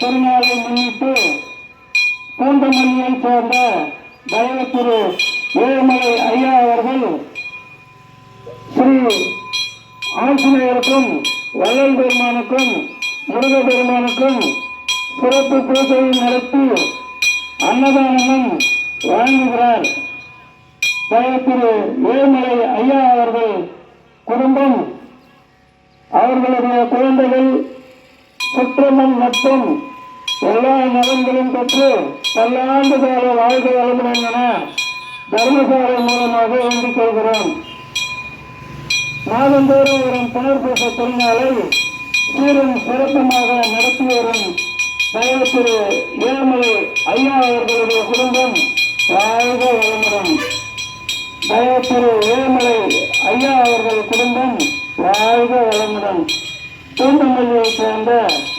திருநாளை முன்னிட்டு பூந்தமல்லியை சேர்ந்த தயவு திரு ஏழுமலை ஐயா அவர்கள் ஸ்ரீ ஆஞ்சநேயருக்கும் வள்ளல் பெருமானுக்கும் முருக பெருமானுக்கும் சிறப்பு பூஜையை நடத்தி அன்னதானமும் வழங்குகிறார். திரு ஏழுமலை ஐயா அவர்கள் குடும்பம் அவர்களுடைய குழந்தைகள் சுற்றமும் மற்றும் எல்லா நலன்களும் பெற்று பல்லாண்டு கால வாழ்க்கை வளமுடன் என தர்மசாலை மூலமாக வேண்டிக் கொள்கிறோம். மாதந்தோறும் வரும் புனர்பூச திருநாளை சீரும் சிறப்புமாக நடத்தி வரும் தயவு திரு ஏழுமலை ஐயா அவர்களுடைய குடும்பம் வாழ்க வளமுடன். தயவு திரு ஏழுமலை ஐயா அவர்கள் குடும்பம் வாழ்க வளமுடன். பூந்தமல்லியை சேர்ந்த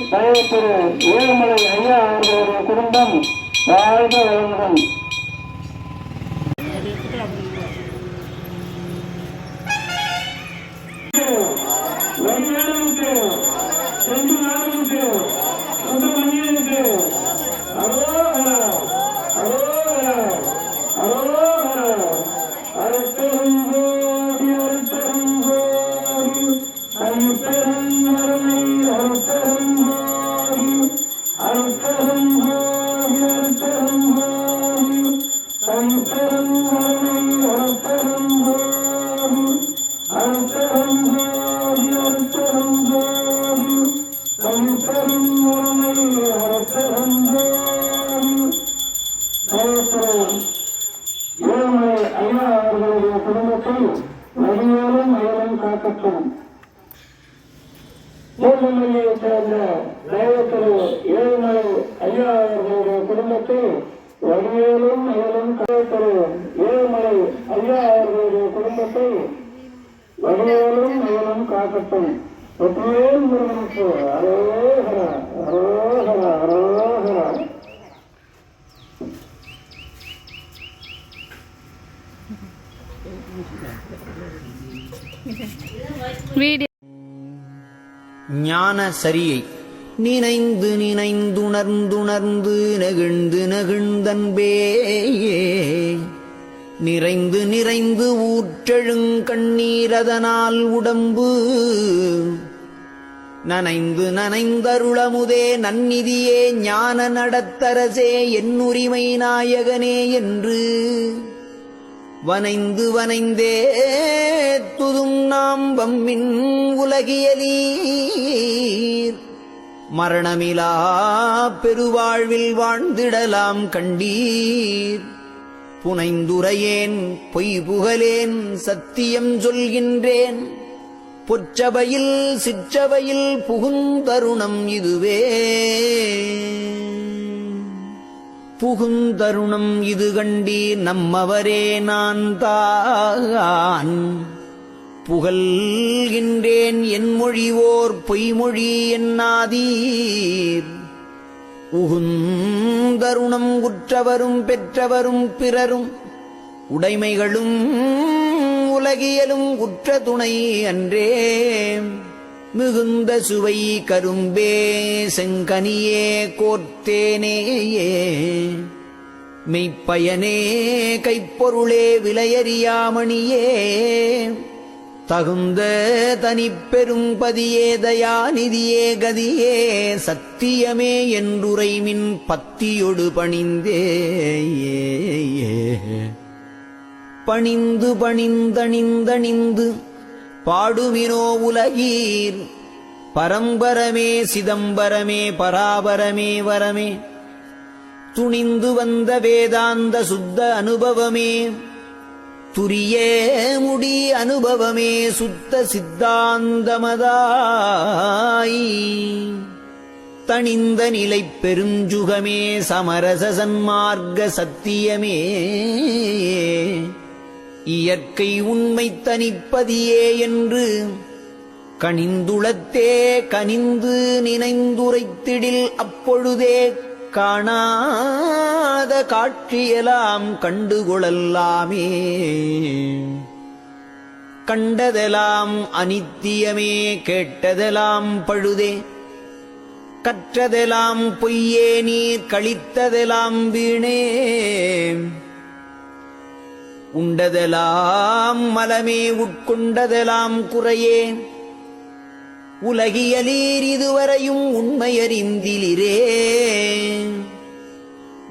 தயவு திரு ஏழுமலை ஐயா அவர்களுடைய குடும்பம் வாழ்க வளமுடன். குடும்பத்தை வடிவேலும் மேலும் தேவத்திரு ஏழுமலை ஐயா அவர்களுடைய குடும்பத்தை வடிவேலும் மேலும் காக்கட்டும். ஒற்றுவேல் முருகனுக்கு அரோகரா அரோகரா அரோகரா. வீடியோ ஞான சரியை நினைந்து நினைந்துணர்ந்துணர்ந்து நெகிழ்ந்து நெகிழ்ந்தன்பே. நிறைந்து நிறைந்து ஊற்றெழுங்கண்ணீரதனால் உடம்பு. நனைந்து நனைந்தருளமுதே நன்னிதியே ஞான நடத்தரசே என்னுரிமை நாயகனே என்று. வனைந்து வனைந்தே துதும் நாம் வம்மின் உலகியலீர். மரணமிலா பெருவாழ்வில் வாழ்ந்திடலாம் கண்டீர். புனைந்துரையேன் பொய் புகழேன் சத்தியம் சொல்கின்றேன். பொற்சபையில் சிற்றவையில் புகுந்தருணம் இதுவே. புகுந்தருணம் இது கண்டீர் நம்மவரே நான் தான் புகழ்கின்றேன் என் மொழிவோர் பொய்மொழி என்னாதீர் உகுந்தருணம் உற்றவரும் பெற்றவரும் பிறரும் உடைமைகளும் உலகியலும் உற்ற துணை அன்றே. மிகுந்த சுவை கரும்பே செங்கனியே கோர்த்தேனேயே. மெய்ப்பயனே கைப்பொருளே விலையறியாமணியே. தகுந்த தனிப்பெரும் பதியே தயாநிதியே கதியே சத்தியமே என்றுரைமின் பத்தியொடு பணிந்தே பணிந்து பணிந்தணிந்தணிந்து பாடுமினோ உலகீர் பரம்பரமே சிதம்பரமே பராபரமே வரமே. துணிந்து வந்த வேதாந்த சுத்த அனுபவமே துரிய முடி அனுபவமே சுத்த சித்தாந்தமதாய். தனிந்த நிலை பெருஞ்சுகமே சமரச சன்மார்க்க சத்தியமே. இயற்கை உண்மை தனிப்பதியே என்று கனிந்துளத்தே கனிந்து நினைந்துரைத்திடில் அப்பொழுதே காணா. காட்சியெலாம் கண்டுகொள்ளலாமே. கண்டதெல்லாம் அனித்தியமே கேட்டதெல்லாம் பழுதே. கற்றதெல்லாம் பொய்யே நீர் கழித்ததெல்லாம் வீணே. உண்டதெல்லாம் மலமே உட்கொண்டதெல்லாம் குறையே. உலகியலீர் இதுவரையும் உண்மையறிந்திலிரே.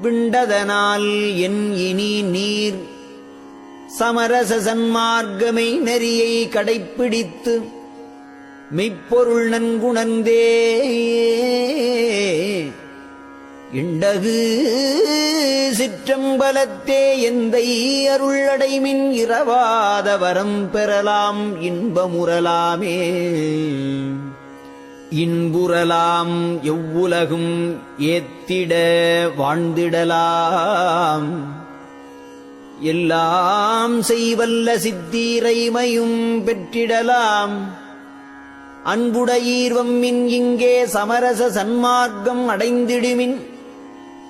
விண்டதனால் என் இனி நீர் சமரச சன்மார்க்கமை நெறியை கடைப்பிடித்து மெய்ப்பொருள் நன்குணர்ந்தே. இண்டகு சிற்றம்பலத்தே எந்தை அருளடைமின் இரவாத வரம் பெறலாம் இன்பமுறலாமே. இன்புறலாம் எவ்வுலகும் ஏத்திட வாழ்ந்திடலாம். எல்லாம் செய்வல்ல சித்தீரைமையும் பெற்றிடலாம். அன்புடையீர்வம் மின் இங்கே சமரச சன்மார்க்கம் அடைந்திடுமின்.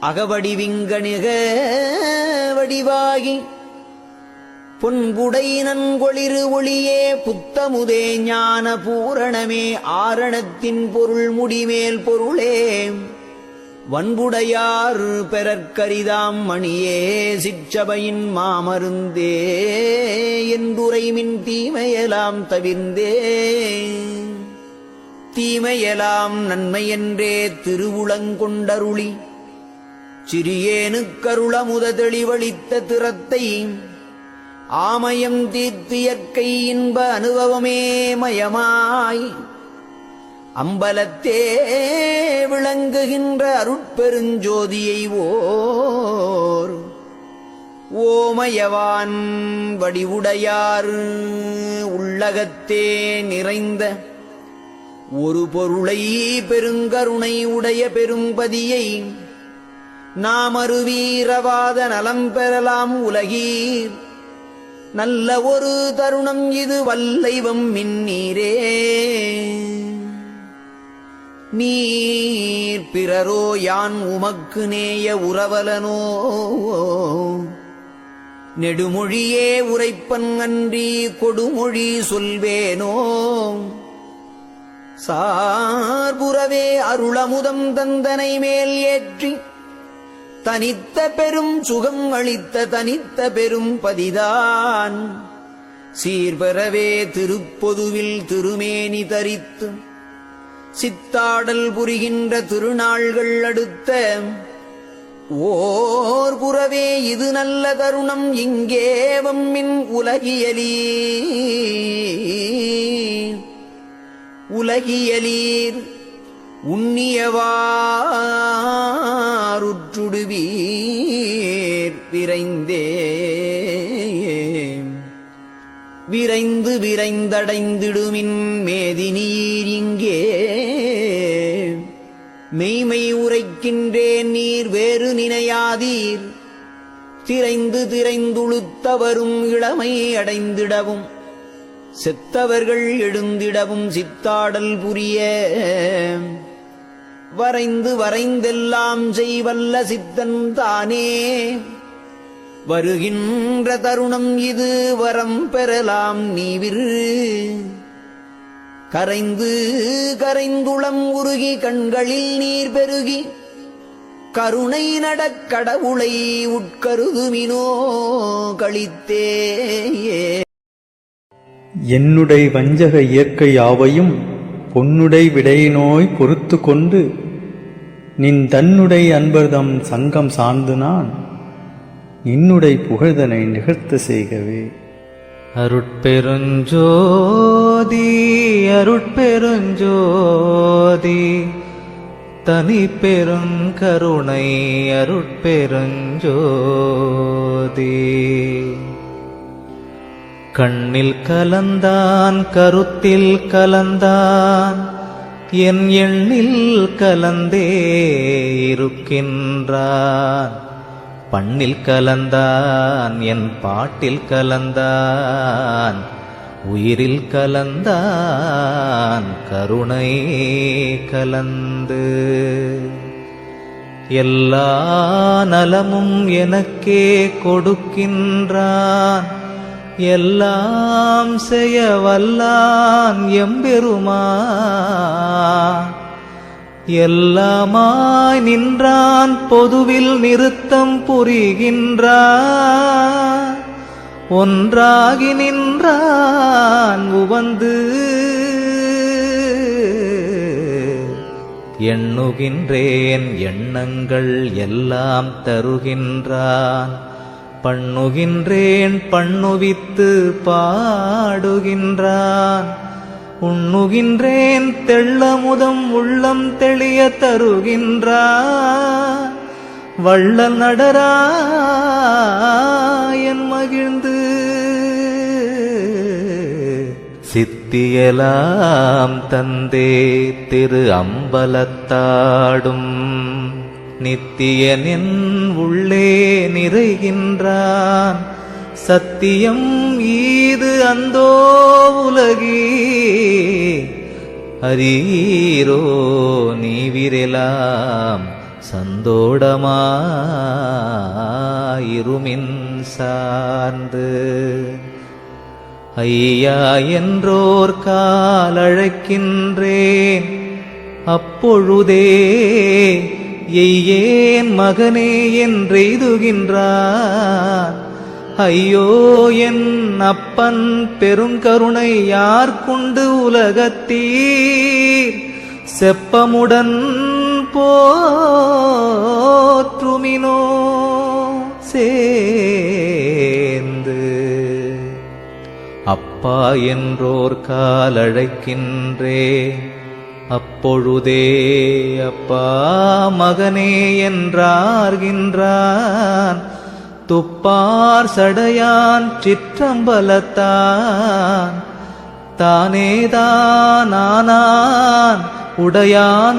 அகவடிவிங்கணிக வடிவாகி பொன்புடை நன்கொளிரு ஒளியே புத்தமுதே ஞான பூரணமே ஆரணத்தின் பொருள் முடிமேல் பொருளே. வன்புடையார் பெறற்கரிதாம் மணியே சிற்றபையின் மாமருந்தே என்றுரைமின் தீமையெல்லாம் தவிர்ந்தே. தீமையெல்லாம் நன்மையென்றே திருவுளங்கொண்டருளி சிறியேனுக்கருளமுத தெளிவளித்த திறத்தை ஆமயம் தீர்த்தியற்கை இன்ப அனுபவமே மயமாய் அம்பலத்தே விளங்குகின்ற அருட்பெருஞ்சோதியை ஓர் ஓமயவான் வடிவுடையார் உள்ளகத்தே நிறைந்த ஒரு பொருளை பெருங்கருணை உடைய பெரும்பதியை நாமருவீரவாத நலம் பெறலாம் உலகீர். நல்ல ஒரு தருணம் இது வல்லைவம் மின்னீரே. நீர் பிறரோ யான் உமக்கு நேய உறவலனோ. நெடுமொழியே உரைப்பன் அன்றி கொடுமொழி சொல்வேனோ. சார்புறவே அருளமுதம் தந்தனை மேல் ஏற்றி தனித்த பெரும் சுகம் அளித்த தனித்த பெரும் பதிதான். சீர்பெறவே திருப்பொதுவில் திருமேனி தரித்து சித்தாடல் புரிகின்ற திருநாள்கள் அடுத்த ஓர் புறவே இது நல்ல தருணம் இங்கேவம் மின் உலகியலீ உலகியலீர் உண்ணியவா விரைந்து விரைந்தடைந்திடுமின் மேதினீர் இங்கே. மெய்மை உரைக்கின்றேன் நீர் வேறு நினையாதீர். திரைந்து திரைந்துழுத்தவரும் இளமை அடைந்திடவும். செத்தவர்கள் எழுந்திடவும் சித்தாடல் புரிய. வரைந்து வரைந்தெல்லாம் செய்வல்ல சித்தன் தானே. வருகின்ற தருணம் இது வரம் பெறலாம் நீவிரு. கரைந்து கரைந்துளம் உருகி கண்களில் நீர் பெருகி கருணை நடக்கடவுளை உட்கருதுமினோ கழித்தேயே என்னுடை வஞ்சக இயற்கை யாவையும் பொன்னுடை விடையினோய் பொறுத்து கொண்டு நின் தன்னுடை அன்பர்தம் சங்கம் சார்ந்து நான் இன்னுடை புகழ்தனை நிகழ்த்த செய்கவே. அருட்பெருஞ்சோதி அருட்பெருஞ்சோதி தனி பெருங்கருணை அருட்பெருஞ்சோதி. கண்ணில் கலந்தான் கருத்தில் கலந்தான் என் எண்ணில் கலந்தே இருக்கின்றான். பண்ணில் கலந்தான் என் பாட்டில் கலந்தான் உயிரில் கலந்தான் கருணை கலந்து. எல்லா நலமும் எனக்கே கொடுக்கின்றான் எல்லாம் செய்ய வல்லான் எம்பெருமான். எல்லாமாய் நின்றான் பொதுவில் நிறுத்தம் புரிகின்றான் ஒன்றாகி நின்றான் உவந்து எண்ணுகின்றேன் எண்ணங்கள் எல்லாம் தருகின்றான். பண்ணுகின்றேன் பண்ணுவித்து பாடுகின்றான். உண்ணுகின்றேன் தெள்ளமுதம் உள்ளம் தெளிய தருகின்றான் வள்ளல் நடராயன் மகிழ்ந்து. சித்தியலாம் தந்தே திரு அம்பலத்தாடும் நித்தியனின் உள்ளே நிறைகின்றான். சத்தியம் ஈது அந்தோ உலகி. அரீரோ நீவிரெலாம் சந்தோடமாயிருமின் சார்ந்து. ஐயா என்றோர் காலழைக்கின்றேன். அப்பொழுதே எய்யேன் மகனே என்றெய்துகின்றான் ஐயோ என் அப்பன் பெருங்கருணை யார் யார்க்குண்டு உலகத்தீர்? செப்பமுடன் போற்றுமினோ? சேர்ந்து அப்பா என்றோர் காலழைக்கின்றே. அப்பொழுதே அப்பா மகனே என்றார்கின்றான். துப்பார் சடையான் சிற்றம்பலத்தான். தானேதான் ஆனான் உடையான்